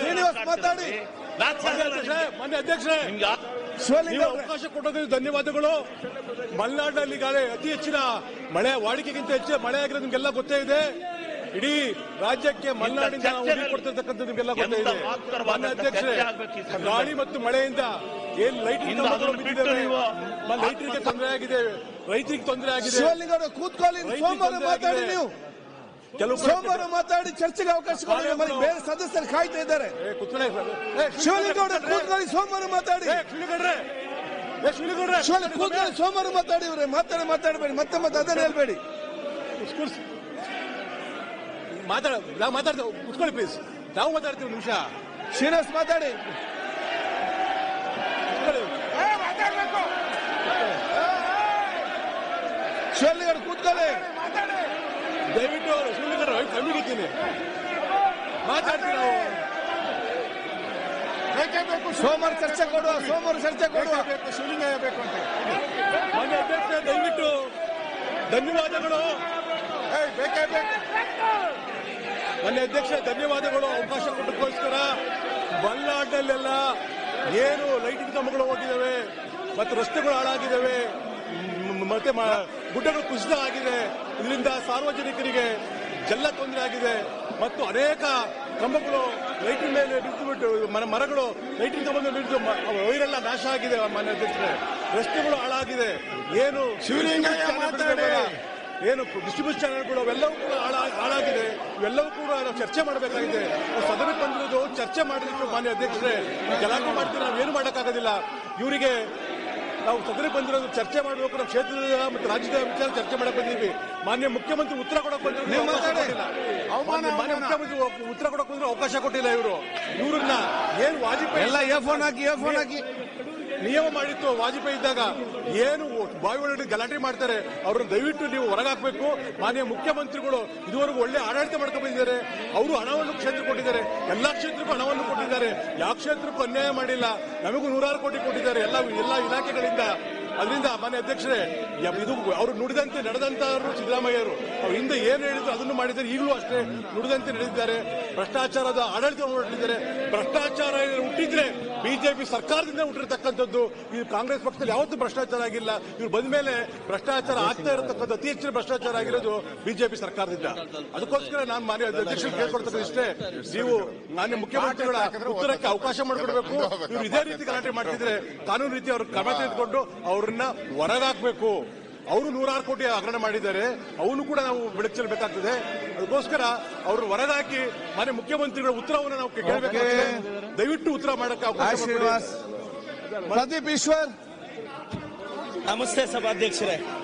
ಶ್ರೀನಿವಾಸ್ ಮಾತಾಡಿ. ಮಾನ್ಯ ಅಧ್ಯಕ್ಷರೇ ಶಿವಲಿಂಗ. ಅವಕಾಶ ಕೊಟ್ಟೋದಕ್ಕೆ ಧನ್ಯವಾದಗಳು. ಮಲೆನಾಡಿನಲ್ಲಿ ಈಗಾಗಲೇ ಅತಿ ಹೆಚ್ಚಿನ ಮಳೆ ವಾಡಿಕೆಗಿಂತ ಹೆಚ್ಚಿನ ಮಳೆ ಆಗಿರೋದು ನಿಮ್ಗೆಲ್ಲ ಗೊತ್ತೇ ಇದೆ. ಇಡೀ ರಾಜ್ಯಕ್ಕೆ ಮಲೆನಾಡಿಂದ ಕೊಡ್ತಿರ್ತಕ್ಕಂಥದ್ದು ನಿಮ್ಗೆಲ್ಲ ಗೊತ್ತೇ ಇದೆ. ಮಾನ್ಯ ಅಧ್ಯಕ್ಷರೇ. ಗಾಳಿ ಮತ್ತು ಮಳೆಯಿಂದ ಏನ್ ಲೈಟ್ ಲೈಟ್ರಿಗೆ ತೊಂದರೆ ಆಗಿದೆ ರೈತರಿಗೆ ತೊಂದರೆ ಆಗಿದೆ. ಕೂತ್ಕೊಳ್ಳಿ ಮಾತಾಡಿ ನೀವು. ಕೆಲವು ಸೋಮವಾರ ಮಾತಾಡಿ ಚರ್ಚೆಗೆ ಅವಕಾಶ ಕೊಡಿ. ನಮ್ಮಲ್ಲಿ ಬೇರೆ ಸದಸ್ಯರು ಕಾಯ್ತಾ ಇದ್ದಾರೆ. ಏ, ಕೂತ್ಕೊಳ್ಳಿ. ಸೋಮವಾರ ಮಾತಾಡಿ. ಕೂತ್ಕೊಳ್ಳಿ. ಸೋಮವಾರ ಮಾತಾಡಿ ಇವ್ರೆ ಮಾತಾಡಿ ಮಾತಾಡಬೇಡಿ. ಮತ್ತೆ ಮತ್ತೆ ಅದನ್ನ ಹೇಳ್ಬೇಡಿ. ಮಾತಾಡ ನಾವು ಮಾತಾಡ್ತೇವೆ ಕುತ್ಕೊಳ್ಳಿ ಪ್ಲೀಸ್ ನಾವು ಮಾತಾಡ್ತೀವಿ ನಿಮಿಷ. ಶ್ರೀನಿವಾಸ್ ಮಾತಾಡಿ. ಶಿವಲಿಂಗೌಡ ಕೂತ್ಕೊಳ್ಳಿ. ಮಾತಾಡ್ತೀವಿ ನಾವು. ಸೋಮವಾರ ಚರ್ಚೆ ಕೊಡುವ ಸೋಮವಾರ ಚರ್ಚೆ ಕೊಡುವ? ಶಿವಲಿಂಗಯ್ಯ ಬೇಕು ಅಂತ? ಮಾನ್ಯ ಅಧ್ಯಕ್ಷ ದಯವಿಟ್ಟು ಧನ್ಯವಾದಗಳು. ಮಾನ್ಯ ಅಧ್ಯಕ್ಷ ಧನ್ಯವಾದಗಳು. ಅವಕಾಶ ಕೊಟ್ಟಕ್ಕೋಸ್ಕರ ಮಲೆನಾಡಿನಲ್ಲೆಲ್ಲ ಏನು ಲೈಟಿಂಗ್ ಕಂಬಗಳು ಹೋಗಿದ್ದಾವೆ ಮತ್ತು ರಸ್ತೆಗಳು ಹಾಳಾಗಿದ್ದಾವೆ ಮತ್ತೆ ಮ- ಗುಡ್ಡಗಳು ಕುಸಿತ ಆಗಿದೆ. ಇದರಿಂದ ಸಾರ್ವಜನಿಕರಿಗೆ ಜಲ್ಲ ತೊಂದರೆ ಆಗಿದೆ. ಮತ್ತು ಅನೇಕ ಕಂಬಗಳು ಲೈಟಿನ ಮೇಲೆ ಬಿದ್ದು ಬಿಟ್ಟು ಮರ ಮರಗಳು ಲೈಟಿನ ತಗೊಂಡು ಬಿದ್ದು ವೈರೆಲ್ಲ ನಾಶ ಆಗಿದೆ ಮನೆ ಅಧ್ಯಕ್ಷರೇ. ರಸ್ತೆಗಳು ಹಾಳಾಗಿದೆ. ಏನು. ಏನು ಡಿಸ್ಟ್ರಿಬ್ಯೂಷನ್ ಚಾನೆಲ್ಗಳು ಅವೆಲ್ಲವೂ ಕೂಡ ಹಾಳಾ- ಹಾಳಾಗಿದೆ. ಇವೆಲ್ಲವೂ ಕೂಡ ನಾವು ಚರ್ಚೆ ಮಾಡಬೇಕಾಗಿದೆ. ಸದನ ಬಂದಿರೋದು ಚರ್ಚೆ ಮಾಡಲಿಕ್ಕೆ ಮಾನ್ಯ ಅಧ್ಯಕ್ಷರೇ. ಗಲಾಟೆ ಮಾಡ್ತೀವಿ ನಾವು ಏನು ಮಾಡೋಕ್ಕಾಗೋದಿಲ್ಲ. ಇವರಿಗೆ ನಾವು ಸದನಕ್ಕೆ ಬಂದಿರೋದು ಚರ್ಚೆ ಮಾಡಬೇಕು ನಮ್ಮ ಕ್ಷೇತ್ರದ ಮತ್ತು ರಾಜ್ಯದ ವಿಚಾರ ಚರ್ಚೆ ಮಾಡಕ್ಕೆ ಬಂದಿದ್ವಿ ಮಾನ್ಯ ಮುಖ್ಯಮಂತ್ರಿ ಉತ್ತರ ಕೊಡಕ್ಕೆ ಬಂದಿರೋದು ಉತ್ತರ ಕೊಡಕ್ ಅವಕಾಶ ಕೊಟ್ಟಿಲ್ಲ ಇವರು. ಇವ್ರನ್ನ ಏನ್ ವಾಜಪೇಯಿ ಎಲ್ಲ ಇಯರ್ಫೋನ್ ಹಾಕಿ ಇಯರ್ಫೋನ್ ಹಾಕಿ. ನಿಯಮ ಮಾಡಿತ್ತು ವಾಜಪೇಯಿ ಇದ್ದಾಗ. ಏನು ಬಾಯಿ ಒಳಗಡೆ ಗಲಾಟೆ ಮಾಡ್ತಾರೆ ಅವ್ರನ್ನ ದಯವಿಟ್ಟು ನೀವು ಹೊರಗಾಕ್ಬೇಕು. ಮಾನ್ಯ ಮುಖ್ಯಮಂತ್ರಿಗಳು ಇದುವರೆಗೂ ಒಳ್ಳೆ ಆಡಳಿತ ಮಾಡ್ಕೊಂಡು ಬಂದಿದ್ದಾರೆ. ಅವರು ಹಣವನ್ನು ಕ್ಷೇತ್ರ ಕೊಟ್ಟಿದ್ದಾರೆ. ಎಲ್ಲಾ ಕ್ಷೇತ್ರಕ್ಕೂ ಹಣವನ್ನು ಕೊಟ್ಟಿದ್ದಾರೆ. ಯಾವ ಕ್ಷೇತ್ರಕ್ಕೂ ಅನ್ಯಾಯ ಮಾಡಿಲ್ಲ. ನಮಗೂ ನೂರಾರು ಕೋಟಿ ಕೊಟ್ಟಿದ್ದಾರೆ. ಎಲ್ಲ ಎಲ್ಲ ಇಲಾಖೆಗಳಿಂದ. ಅದರಿಂದ ಮಾನ್ಯ ಅಧ್ಯಕ್ಷರೇ ಇದು ಅವರು ನುಡಿದಂತೆ ನಡೆದಂತ ಸಿದ್ದರಾಮಯ್ಯರು. ಅವ್ರು ಹಿಂದೆ ಏನು ಹೇಳಿದ್ರು ಅದನ್ನು ಮಾಡಿದ್ದಾರೆ, ಈಗಲೂ ಅಷ್ಟೇ ನುಡಿದಂತೆ ನಡೆದಿದ್ದಾರೆ. ಭ್ರಷ್ಟಾಚಾರದ ಆಡಳಿತ ಹೊರಟಿದ್ದಾರೆ. ಭ್ರಷ್ಟಾಚಾರ ಹುಟ್ಟಿದ್ರೆ ಬಿಜೆಪಿ ಸರ್ಕಾರದಿಂದ ಹುಟ್ಟಿರ್ತಕ್ಕಂಥದ್ದು ಈ ಕಾಂಗ್ರೆಸ್ ಪಕ್ಷದಲ್ಲಿ ಯಾವತ್ತೂ ಭ್ರಷ್ಟಾಚಾರ ಆಗಿಲ್ಲ. ಇವ್ರು ಬಂದ ಮೇಲೆ ಭ್ರಷ್ಟಾಚಾರ ಆಗ್ತಾ ಇರತಕ್ಕಂಥ ಅತಿ ಹೆಚ್ಚಿನ ಭ್ರಷ್ಟಾಚಾರ ಆಗಿರೋದು ಬಿಜೆಪಿ ಸರ್ಕಾರದಿಂದ. ಅದಕ್ಕೋಸ್ಕರ ನಾನು ಮಾನ್ಯ ಅಧ್ಯಕ್ಷರು ಕೇಳ್ಕೊಡ್ತಕ್ಕಂಥ ಇಷ್ಟೇ. ನೀವು ಮಾನ್ಯ ಮುಖ್ಯಮಂತ್ರಿಗಳ ಉತ್ತರಕ್ಕೆ ಅವಕಾಶ ಮಾಡಿಕೊಡ್ಬೇಕು. ಇವ್ರು ಇದೇ ರೀತಿ ಗಲಾಟೆ ಮಾಡ್ತಿದ್ರೆ ಕಾನೂನು ರೀತಿ ಅವ್ರ ಕ್ರಮ ತೆಗೆದುಕೊಂಡು ಅವ್ರನ್ನ ಹೊರಗಾಕ್ಬೇಕು ಅವರು ನೂರಾರು ಕೋಟಿ ಹಗರಣ ಮಾಡಿದ್ದಾರೆ. ಅವನು ಕೂಡ ನಾವು ಬೆಳಕು ಚೆಲ್ಲಬೇಕಾಗ್ತದೆ ಅದಕ್ಕೋಸ್ಕರ ಅವರು ವರದಾಕಿ ಮನೆ ಮುಖ್ಯಮಂತ್ರಿಗಳ ಉತ್ತರವನ್ನು ನಾವು ಕೇಳಬೇಕಾಗಿದೆ. ದಯವಿಟ್ಟು ಉತ್ತರ ಮಾಡಕ್ಕೆ ಅವಕಾಶ ಪ್ರದೀಪ್ ಈಶ್ವರ್. ನಮಸ್ತೆ ಸಭಾಧ್ಯಕ್ಷರೇ.